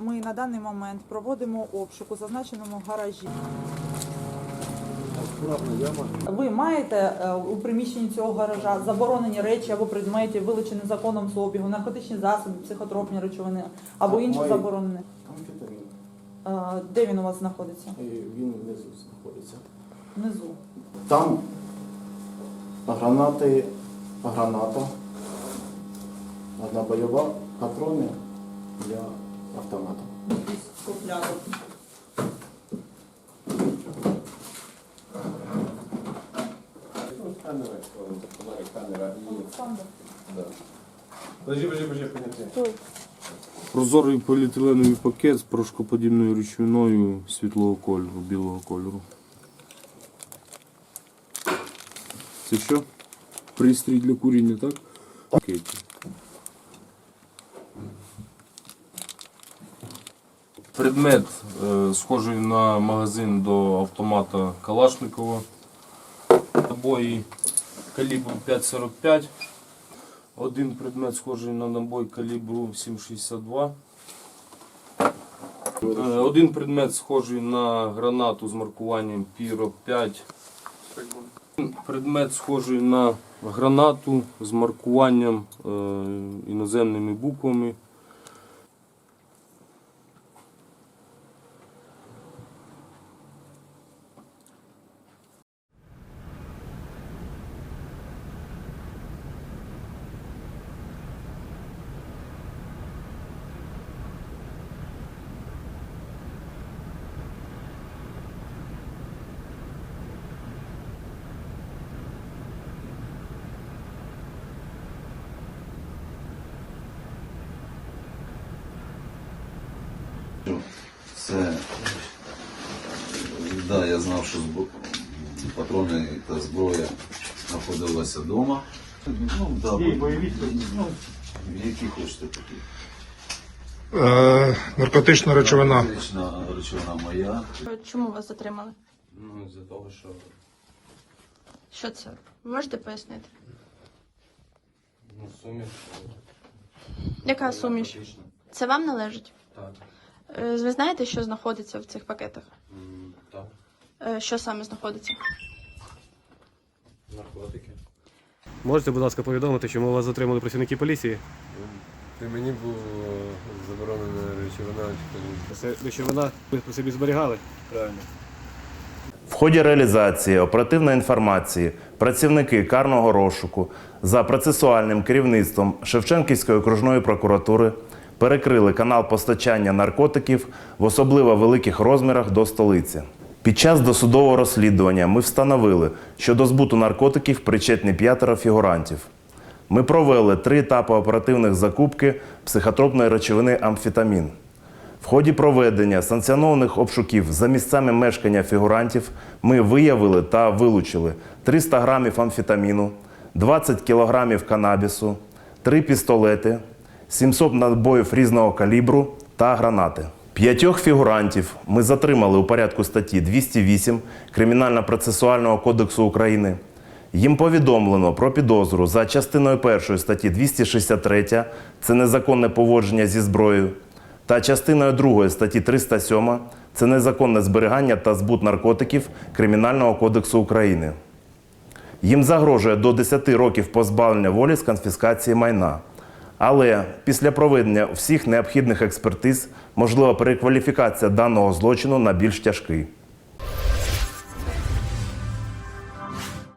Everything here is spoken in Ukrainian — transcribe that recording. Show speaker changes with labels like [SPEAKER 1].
[SPEAKER 1] Ми на даний момент проводимо обшук у зазначеному гаражі. Ви маєте е, у приміщенні цього гаража заборонені речі або предмети, вилучені законом з обігу, наркотичні засоби, психотропні речовини або інші заборонені. Е, Де він у вас знаходиться?
[SPEAKER 2] Він внизу знаходиться.
[SPEAKER 1] Внизу.
[SPEAKER 2] Там гранати, граната, одна бойова, патрони для
[SPEAKER 1] шуфлядок.
[SPEAKER 3] Камера, фонарик, камера і... Подожди.
[SPEAKER 4] Прозорий поліетиленовий пакет з порошкоподібною речовиною світлого кольору, білого кольору. Це що? Пристрій для куріння, так? Предмет е, схожий на магазин до автомата Калашникова. Набої калібру 5,45. Один предмет схожий на набой калібру 7,62. Е, Один предмет схожий на гранату з маркуванням Піро 5. Один Предмет схожий на гранату з маркуванням е, іноземними буквами.
[SPEAKER 5] Це да, я знав, що збро... патрони та зброя знаходилася вдома. Ну, да, бойові, ну, які хочете такі.
[SPEAKER 6] Е, наркотична речовина.
[SPEAKER 5] Наркотична речовина моя.
[SPEAKER 7] Чому вас затримали?
[SPEAKER 4] Ну, з-за того, що
[SPEAKER 7] Що це? Ви можете пояснити?
[SPEAKER 4] ну, суміш.
[SPEAKER 7] Яка суміш? Це вам належить?
[SPEAKER 4] Так.
[SPEAKER 7] Е, Ви знаєте, що знаходиться в цих пакетах?
[SPEAKER 4] Так.
[SPEAKER 7] Е, Що саме знаходиться?
[SPEAKER 4] Наркотики.
[SPEAKER 8] Можете, будь ласка, повідомити, чому вас затримали працівники поліції?
[SPEAKER 3] При мені була заборонена речовина.
[SPEAKER 8] Це речовина ви при собі зберігали?
[SPEAKER 3] Правильно.
[SPEAKER 9] В ході реалізації оперативної інформації працівники карного розшуку за процесуальним керівництвом Шевченківської окружної прокуратури перекрили канал постачання наркотиків в особливо великих розмірах до столиці. Під час досудового розслідування ми встановили, що до збуту наркотиків причетні п'ятеро фігурантів. Ми провели три етапи оперативних закупки психотропної речовини амфетамін. В ході проведення санкціонованих обшуків за місцями мешкання фігурантів ми виявили та вилучили 300 грамів амфетаміну, 20 кілограмів канабісу, 3 пістолети, 700 набоїв різного калібру та гранати. П'ятьох фігурантів ми затримали у порядку статті 208 Кримінально-процесуального кодексу України. Їм повідомлено про підозру за частиною першої статті 263 це незаконне поводження зі зброєю, та частиною 2 статті 307 це незаконне зберігання та збут наркотиків Кримінального кодексу України. Їм загрожує до 10 років позбавлення волі з конфіскації майна. Але після проведення всіх необхідних експертиз можлива перекваліфікація даного злочину на більш тяжкий.